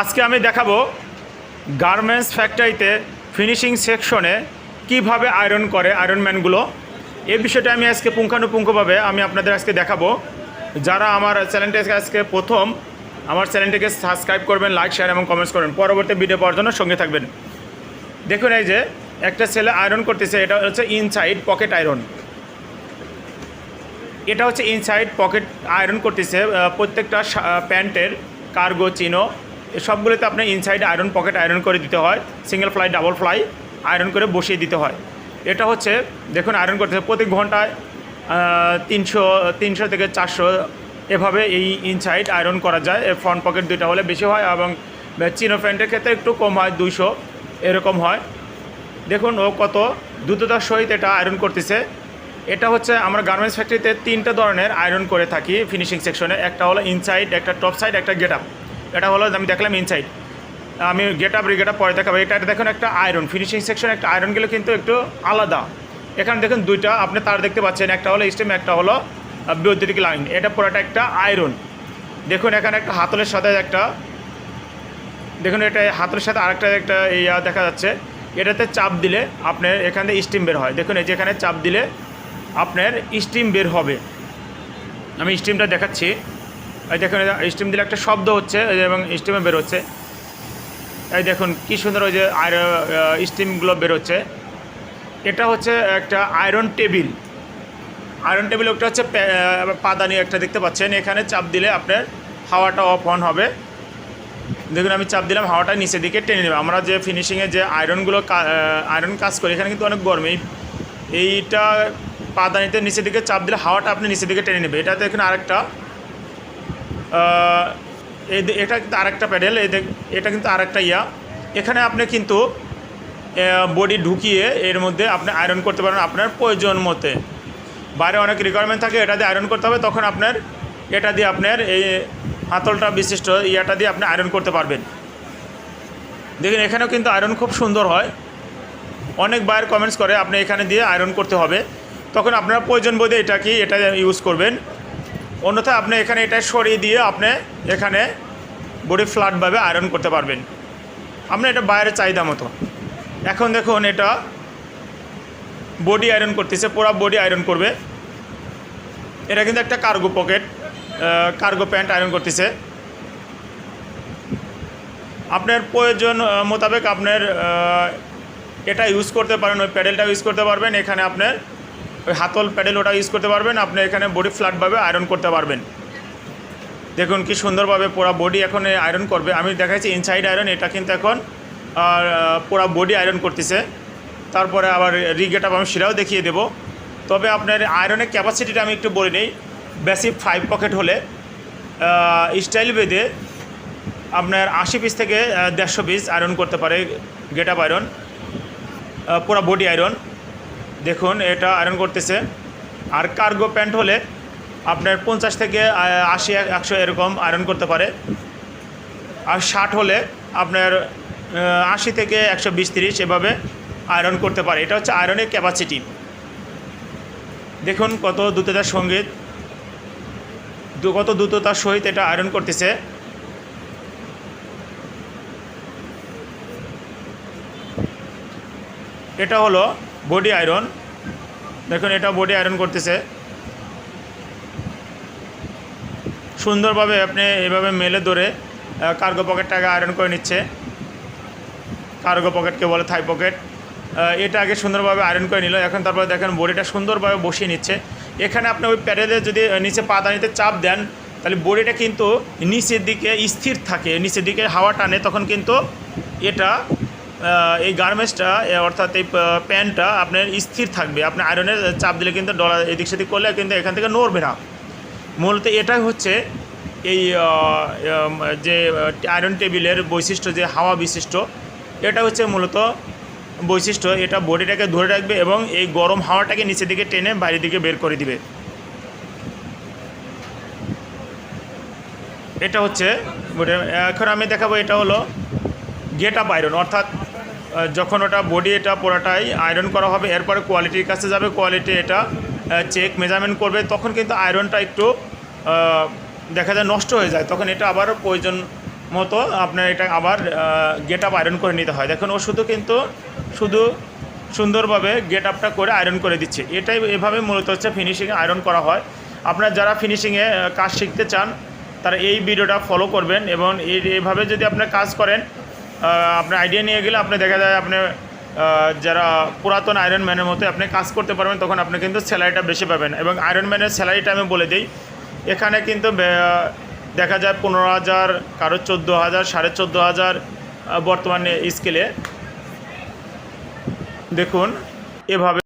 আজকে আমি দেখাবো গার্মেন্টস ফ্যাক্টরিতে ফিনিশিং সেকশনে কীভাবে আয়রন করে আয়রনম্যানগুলো এই বিষয়টা আমি আজকে পুঙ্খানুপুঙ্খভাবে আমি আপনাদের আজকে দেখাবো। যারা আমার চ্যানেলটাকে আজকে প্রথম, আমার চ্যানেলটিকে সাবস্ক্রাইব করবেন লাইক শেয়ার এবং কমেন্টস করবেন। পরবর্তী ভিডিও পাওয়ার জন্য সঙ্গে থাকবেন। দেখুন এই যে, একটা ছেলে আয়রন করতেছে, এটা হচ্ছে ইনসাইড পকেট আয়রন এটা হচ্ছে ইনসাইড পকেট আয়রন করতেছে প্রত্যেকটা প্যান্টের কার্গো চিনো। সবগুলোতে আপনার ইনসাইড আয়রন পকেট আয়রন করে দিতে হয় single ply double ply iron করে বসিয়ে দিতে হয়। এটা হচ্ছে, দেখুন আয়রন করতেছে প্রতি ঘন্টায় তিনশো তিনশো থেকে চারশো এভাবে এই ইনসাইড আয়রন করা যায়। ফ্রন্ট পকেট দুইটা হলে বেশি হয় এবং চিনো প্যান্টের ক্ষেত্রে একটু কম হয়, দুইশো এরকম হয়। দেখুন, ও কত দ্রুততার সহিত এটা আয়রন করতেছে। এটা হচ্ছে, আমরা গার্মেন্টস ফ্যাক্টরিতে তিনটা ধরনের আয়রন করে থাকি ফিনিশিং সেকশনে একটা হলো ইনসাইড একটা টপ সাইড একটা গেট আপ এটা হলো আমি দেখলাম ইনসাইড আমি গেট আপ গেট আপ পরে দেখাবো। এটা দেখুন একটা আয়রন ফিনিশিং সেকশন একটা আয়রন গেলে কিন্তু একটু আলাদা। এখানে দেখুন দুইটা, আপনি তার দেখতে পাচ্ছেন, একটা হলো স্টিম একটা হলো বৈদ্যুতিক লাইন এটা পুরোটা একটা আয়রন দেখুন এখানে একটা হাতলের সাথে একটা, দেখুন এটা হাতের সাথে আরেকটা একটা ইয়া দেখা যাচ্ছে। এটাতে চাপ দিলে আপনার এখান থেকে স্টিম বের হয়। দেখুন এই যে এখানে চাপ দিলে আপনার স্টিম বের হবে। আমি স্টিমটা দেখাচ্ছি। এই দেখুন স্টিম দিলে একটা শব্দ হচ্ছে এবং স্টিমে বের হচ্ছে এই দেখুন, কী সুন্দর ওই যে স্টিমগুলো বের হচ্ছে এটা হচ্ছে একটা আয়রন টেবিল আয়রন টেবিল একটা হচ্ছে পাদানি একটা দেখতে পাচ্ছেন। এখানে চাপ দিলে আপনার হাওয়াটা অফ অন হবে। দেখুন, আমি চাপ দিলাম, হাওয়াটা নিচের দিকে টেনে নেবে। আমরা যে ফিনিশিংয়ে যে আয়রনগুলো আয়রন কাজ করি, এখানে কিন্তু অনেক গরম। এই, এইটা পাদানিতে নিচের দিকে চাপ দিলে হাওয়াটা আপনি নিচের দিকে টেনে নেবে। এটাতে এখানে আরেকটা এটা কিন্তু আরেকটা প্যাডেল এটা কিন্তু আরেকটা ইয়া। এখানে আপনি কিন্তু বডি ঢুকিয়ে এর মধ্যে আপনি আয়রন করতে পারেন আপনার প্রয়োজন মতে। বাইরে অনেক রিকোয়ারমেন্ট থাকে, এটা দিয়ে আয়রন করতে হবে, তখন আপনার, এটা দিয়ে আপনার এই হাতলটা বিশিষ্ট ইয়াটা দিয়ে আপনি আয়রন করতে পারবেন। দেখুন, এখানেও কিন্তু আয়রন খুব সুন্দর হয়। অনেক বাইরে কমেন্টস করে, আপনি এখানে দিয়ে আয়রন করতে হবে। তখন আপনার প্রয়োজন বোধে এটা কি, এটা ইউজ করবেন। অন্যথায় আপনি এখানে এটা সরিয়ে দিয়ে আপনি এখানে বডি ফ্ল্যাটভাবে আয়রন করতে পারবেন। আপনি এটা বাইরে চাহিদা মতো। এখন দেখুন এটা বডি আয়রন করতেছে, পুরো বডি আয়রন করবে। এটা কিন্তু একটা cargo pocket cargo pant iron করতেছে। আপনার প্রয়োজন মোতাবেক আপনার এটা ইউজ করতে পারেন, ওই প্যাডেলটা ইউজ করতে পারবেন। এখানে আপনার ওই হাতল প্যাডেল ওটা ইউজ করতে পারবেন। আপনি এখানে বডি ফ্ল্যাটভাবে আয়রন করতে পারবেন। দেখুন কি সুন্দরভাবে পুরো বডি এখন আয়রন করবে। আমি দেখাচ্ছি ইনসাইড আয়রন এটা কিন্তু এখন পুরো বডি আয়রন করতেছে। তারপরে আবার রিগেট আমি সেটাও দেখিয়ে দেবো। তবে আপনার আয়রনের ক্যাপাসিটিটা আমি একটু বলে নিই। বেসিক ফাইভ পকেট হলে স্টাইল বেঁধে আপনার আশি পিস থেকে দেড়শো পিস আয়রন করতে পারে গেট আপ আয়রন পুরো বডি আয়রন দেখুন, এটা আয়রন করতেছে। আর কার্গো প্যান্ট হলে আপনার পঞ্চাশ থেকে আশি, একশো এরকম আয়রন করতে পারে। আর শার্ট হলে আপনার আশি থেকে একশো বিশ, তিরিশ এভাবে আয়রন করতে পারে। এটা হচ্ছে আয়রনের ক্যাপাসিটি দেখুন কত দ্রুততার সংগীত। কত দ্রুততার সহিত এটা আয়রন করতেছে। এটা হলো বডি আয়রন। দেখুন, এটা বডি আয়রন করতেছে। সুন্দরভাবে আপনি এভাবে মেলে ধরে কার্গো পকেটটাকে আয়রন করে নিচ্ছে। কার্গো পকেটকে বলে থাই পকেট এটা আগে সুন্দরভাবে আয়রন করে নিল, এখন তারপরে দেখেন বডিটা সুন্দরভাবে বসিয়ে নিচ্ছে। এখানে আপনি ওই প্যাডেলে যদি নিচে পা পাদানিতে চাপ দেন, তাহলে বডিটা কিন্তু নিচের দিকে স্থির থাকে, নিচের দিকে হাওয়া টানে, তখন কিন্তু এটা এই গার্মেন্টসটা অর্থাৎ এই প্যান্টটা আপনার স্থির থাকবে। আপনি আয়রনের চাপ দিলে কিন্তু ডলার এদিক সেদিক করলে কিন্তু এখান থেকে নড়বে না। মূলত এটাই হচ্ছে এই যে আয়রন টেবিলের বৈশিষ্ট্য, যে হাওয়া বিশিষ্ট, এটা হচ্ছে মূলত বৈশিষ্ট্য। এটা বডিটাকে ধরে রাখবে এবং এই গরম হাওয়াটাকে নিচের দিকে টেনে বাইরের দিকে বের করে দিবে। এটা হচ্ছে এখন আমি দেখাবো, এটা হলো গেট আপ আয়রন অর্থাৎ যখন ওটা বডি এটা পুরোটাই আয়রন করা হবে, এরপরে কোয়ালিটির কাছে যাবে কোয়ালিটি এটা চেক মেজারমেন্ট করবে, তখন কিন্তু আয়রনটা একটু দেখা যায় নষ্ট হয়ে যায়। তখন এটা আবার প্রয়োজন মতো আপনার এটা আবার গেট আপ আয়রন করে নিতে হয়। দেখুন ও শুধু কিন্তু শুধু সুন্দরভাবে গেট আপটা করে আয়রন করে দিচ্ছে। এটাই এভাবে মূলত হচ্ছে ফিনিশিংয়ে আয়রন করা হয়। আপনারা যারা ফিনিশিংয়ে কাজ শিখতে চান, তারা এই ভিডিওটা ফলো করবেন এবং এই এইভাবে যদি আপনার কাজ করেন আপনার আইডিয়া নিয়ে গেলে আপনি দেখা যায় আপনি যারা পুরাতন আয়রন ম্যানের মতো আপনি কাজ করতে পারবেন, তখন আপনি কিন্তু স্যালারিটা বেশি পাবেন। এবং আয়রন ম্যানের স্যালারিটা আমি বলে দিই, এখানে কিন্তু দেখা যায় পনেরো হাজার, কারও চোদ্দ হাজার, সাড়ে চোদ্দ হাজার বর্তমানে স্কেলে দেখুন, এভাবে